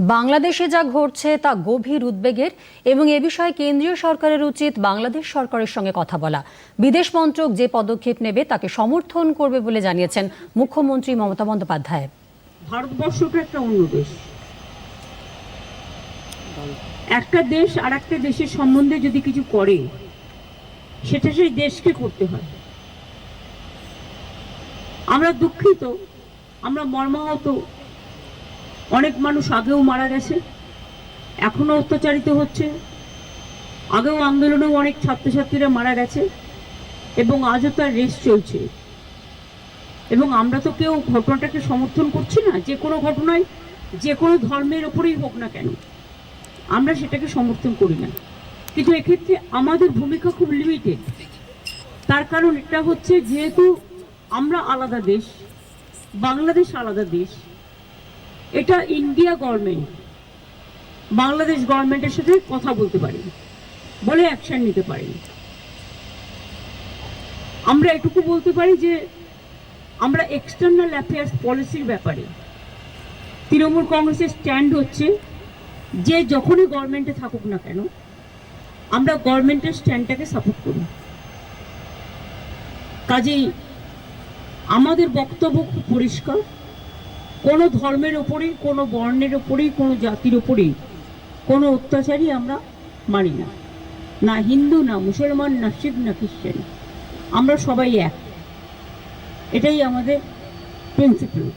বাংলাদেশে যা ঘটছে তা গভীর উদ্বেগের এবং এ বিষয়ে কেন্দ্রীয় সরকারের উচিত বাংলাদেশ সরকারের সঙ্গে কথা বলা। বিদেশ মন্ত্রক যে পদক্ষেপ নেবে তাকে সমর্থন করবে বলে জানিয়েছেন মুখ্যমন্ত্রী মমতা বন্দ্যোপাধ্যায়। ভারতবর্ষটা একটা অন্য দেশ। একটা দেশ আর একটা দেশের সম্বন্ধে যদি কিছু করে, সেটা সেই দেশকে করতে হয়। আমরা দুঃখিত, আমরা মর্মাহত অনেক মানুষ আগেও মারা গেছে এখনও অত্যাচারিত হচ্ছে, আগেও আন্দোলনেও অনেক ছাত্রছাত্রীরা মারা গেছে, এবং আজও তার রেস চলছে। এবং আমরা তো কেউ ঘটনাটাকে সমর্থন করছি না, যে কোনো ঘটনায়, যে কোনো ধর্মের ওপরেই হোক না কেন, আমরা সেটাকে সমর্থন করি না। কিন্তু এক্ষেত্রে আমাদের ভূমিকা খুব লিমিটেড তার কারণ এটা হচ্ছে যেহেতু আমরা আলাদা দেশ, বাংলাদেশ আলাদা দেশ এটা ইন্ডিয়া গভর্নমেন্ট বাংলাদেশ গভর্নমেন্টের সাথে কথা বলতে পারি বলে অ্যাকশন নিতে পারি আমরা এটুকু বলতে পারি যে, আমরা এক্সটার্নাল অ্যাফেয়ার্স পলিসির ব্যাপারে, তৃণমূল কংগ্রেসের স্ট্যান্ড হচ্ছে যে যখনই গভর্নমেন্টে থাকুক না কেন, আমরা গভর্নমেন্টের স্ট্যান্ডটাকে সাপোর্ট করি। কাজেই আমাদের বক্তব্য খুব পরিষ্কার। কোনো ধর্মের ওপরেই কোনো বর্ণের ওপরেই কোনো জাতির ওপরেই কোনো অত্যাচারই আমরা মানি না। না হিন্দু, না মুসলমান, না শিখ, না খ্রিস্টান। আমরা সবাই এক। এটাই আমাদের প্রিন্সিপাল